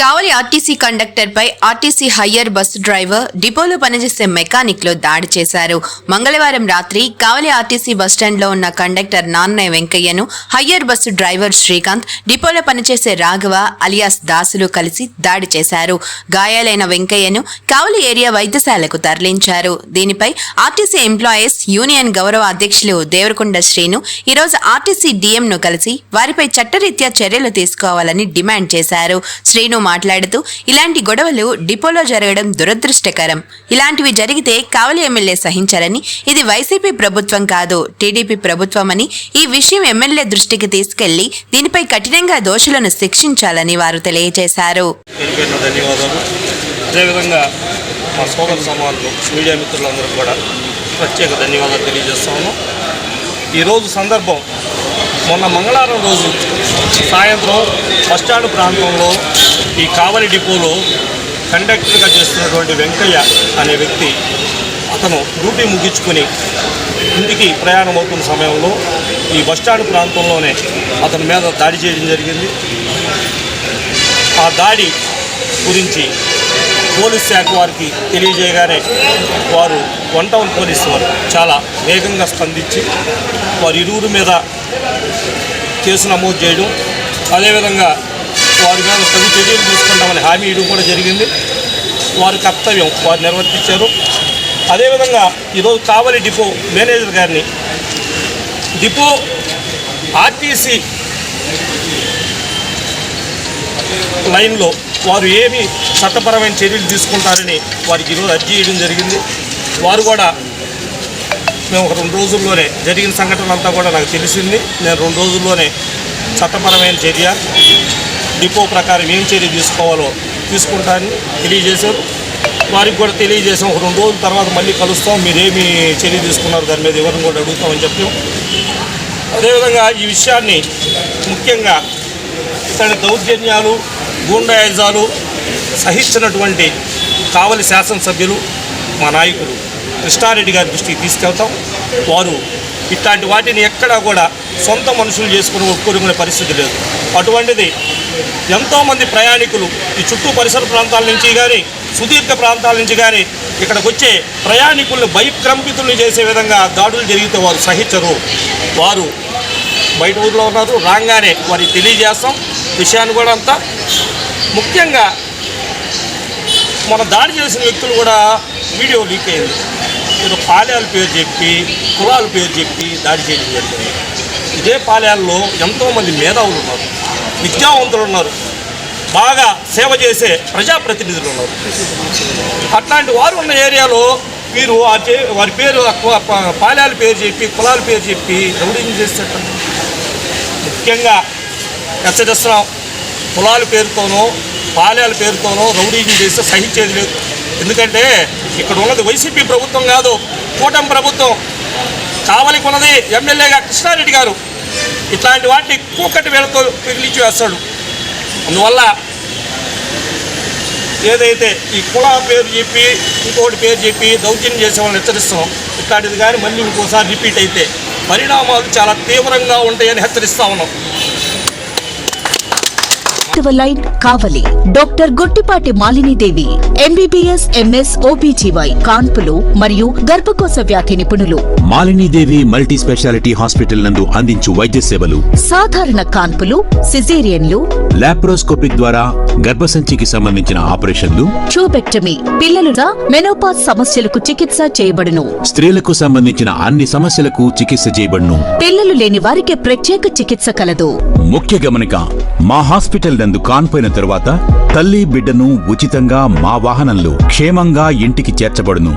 కావలి RTC conductor పై RTC hire bus driver డిపోలో పనిచేసే మెకానిక్లో దాడి చేశారు. మంగళవారం రాత్రి కావలి ఆర్టీసీ బస్టాండ్లో ఉన్న కండక్టర్ నాన్నయ్య వెంకయ్యను హయ్యర్ బస్సు డ్రైవర్ శ్రీకాంత్ డిపోలో పనిచేసే రాఘవ అలియాస్ దాసులు కలిసి దాడి చేశారు. గాయాలైన వెంకయ్యను కావలి ఏరియా వైద్యశాలకు తరలించారు. దీనిపై ఆర్టీసీ ఎంప్లాయీస్ యూనియన్ గౌరవ అధ్యక్షులు దేవరకొండ శ్రీను ఈరోజు ఆర్టీసీ డిఎంను కలిసి వారిపై చట్టరీత్యా చర్యలు తీసుకోవాలని డిమాండ్ చేశారు. శ్రీను మాట్లాడుతూ ఇలాంటి గొడవలు డిపోలో జరగడం దురదృష్టకరం. ఇలాంటివి జరిగితే కావలి ఎమ్మెల్యే సహించరని ఇది వైసీపీ ప్రభుత్వం కాదు టీడీపీ ప్రభుత్వమని ఈ విషయం ఎమ్మెల్యే దృష్టికి తీసుకెళ్ళి దీనిపై కఠినంగా దోషులను శిక్షించాలని వారు తెలియజేశారు. అదేవిధంగా మా సోదర సమానులు మీడియా కూడా ప్రత్యేక ధన్యవాదాలు తెలియజేస్తాము ఈరోజు సందర్భం మొన్న మంగళవారం రోజు సాయంత్రం బస్టాండ్ ప్రాంతంలో ఈ కావలి డిపోలో కండక్టర్గా చేస్తున్నటువంటి వెంకయ్య అనే వ్యక్తి అతను డ్యూటీ ముగించుకొని ఇంటికి ప్రయాణం అవుతున్న సమయంలో ఈ బస్టాండ్ ప్రాంతంలోనే అతని మీద దాడి చేయడం జరిగింది. ఆ దాడి గురించి పోలీస్ శాఖ వారికి తెలియజేయగానే వారు వన్ టౌన్ పోలీసు వారు చాలా వేగంగా స్పందించి వారి ఇరువురు మీద కేసు నమోదు చేయడం అదేవిధంగా వారి మీద తగు చర్యలు తీసుకుంటామని హామీ ఇవ్వడం కూడా జరిగింది. వారి కర్తవ్యం వారు నిర్వర్తించారు. అదేవిధంగా ఈరోజు కావలి డిపో మేనేజర్ గారిని డిపో ఆర్టీసీ లైన్లో వారు ఏమి చట్టపరమైన చర్యలు తీసుకుంటారని వారికి ఈరోజు అర్జీ చేయడం జరిగింది. వారు కూడా మేము ఒక రెండు రోజుల్లోనే జరిగిన సంఘటన అంతా కూడా నాకు తెలిసింది. నేను రెండు రోజుల్లోనే చట్టపరమైన చర్య డిపో ప్రకారం ఏం చర్య తీసుకోవాలో తీసుకుంటారని తెలియజేశారు. వారికి కూడా తెలియజేసాం ఒక రెండు రోజుల తర్వాత మళ్ళీ కలుస్తాం. మీరేమి చర్య తీసుకున్నారు దాని మీద ఎవరిని కూడా అడుగుతామని చెప్పాం. అదేవిధంగా ఈ విషయాన్ని ముఖ్యంగా ఇతని దౌర్జన్యాలు గూండాయజాలు సహించినటువంటి కావలి శాసనసభ్యులు మా నాయకులు కృష్ణారెడ్డి గారి దృష్టికి తీసుకెళ్తాం. వారు ఇట్లాంటి వాటిని ఎక్కడా కూడా సొంత మనుషులు చేసుకుని ఒప్పుకునే పరిస్థితి లేదు. అటువంటిది ఎంతోమంది ప్రయాణికులు ఈ చుట్టూ పరిసర ప్రాంతాల నుంచి కానీ సుదీర్ఘ ప్రాంతాల నుంచి కానీ ఇక్కడికి వచ్చే ప్రయాణికులను భయక్రంపితుల్ని చేసే విధంగా దాడులు జరిగితే వారు సహించరు. వారు బయట ఊర్లో ఉన్నారు రాగానే వారికి తెలియజేస్తాం. విషయాన్ని కూడా అంతా ముఖ్యంగా మన దాడి చేసిన వ్యక్తులు కూడా వీడియో లీక్ అయింది. ఏదో పాలయాల పేరు చెప్పి కులాల పేరు చెప్పి దాడి చేయడం జరిగింది. ఇదే పాలయాల్లో ఎంతోమంది మేధావులు ఉన్నారు విద్యావంతులు ఉన్నారు బాగా సేవ చేసే ప్రజాప్రతినిధులు ఉన్నారు. అట్లాంటి వారు ఉన్న ఏరియాలో వీరు చే వారి పేరు పాలయాల పేరు చెప్పి కులాల పేరు చెప్పి రౌడీని చేసేట ముఖ్యంగా హెచ్చరిస్తున్నాం కులాల పేరుతోనో పాలయాల పేరుతోనో రౌడీజం చేస్తే సహించేది లేదు. ఎందుకంటే ఇక్కడ ఉన్నది వైసీపీ ప్రభుత్వం కాదు కూటమి ప్రభుత్వం. కావలికి ఉన్నది ఎమ్మెల్యేగా కృష్ణారెడ్డి గారు. ఇట్లాంటి వాటిని కూకటి వేళతో పిలిచి వేస్తాడు. అందువల్ల ఏదైతే ఈ కుల పేరు చెప్పి ఇంకోటి పేరు చెప్పి దౌర్జన్యం చేసే వాళ్ళని హెచ్చరిస్తున్నాం. ఇట్లాంటిది కానీ మళ్ళీ ఇంకోసారి రిపీట్ అయితే పరిణామాలు చాలా తీవ్రంగా ఉంటాయని హెచ్చరిస్తా ఉన్నాం. Line Kavali doctor Gottipati Malinidevi MBBS MS OBGY కాన్పులు మరియు గర్భకోశ వ్యాధి నిపుణులు. మాలినీదేవి మల్టీ స్పెషాలిటీ హాస్పిటల్ నందు అందించు వైద్య సేవలు. సాధారణ కాన్పులు సిజేరియన్లు లాప్రోస్కోపిక్ ద్వారా గర్భసంచికి సంబంధించిన ఆపరేషన్లు. ట్యూబెక్టమీ పిల్లలుగా మెనోపాజ్ సమస్యలకు చికిత్స చేయబడును. స్త్రీలకు సంబంధించిన అన్ని సమస్యలకు చికిత్స చేయబడును. పిల్లలు లేని వారికి ప్రత్యేక చికిత్స కలదు. ముఖ్య గమనిక మా హాస్పిటల్ నందు కాన్పోయిన తరువాత తల్లి బిడ్డను ఉచితంగా మా వాహనంలో క్షేమంగా ఇంటికి చేర్చబడును.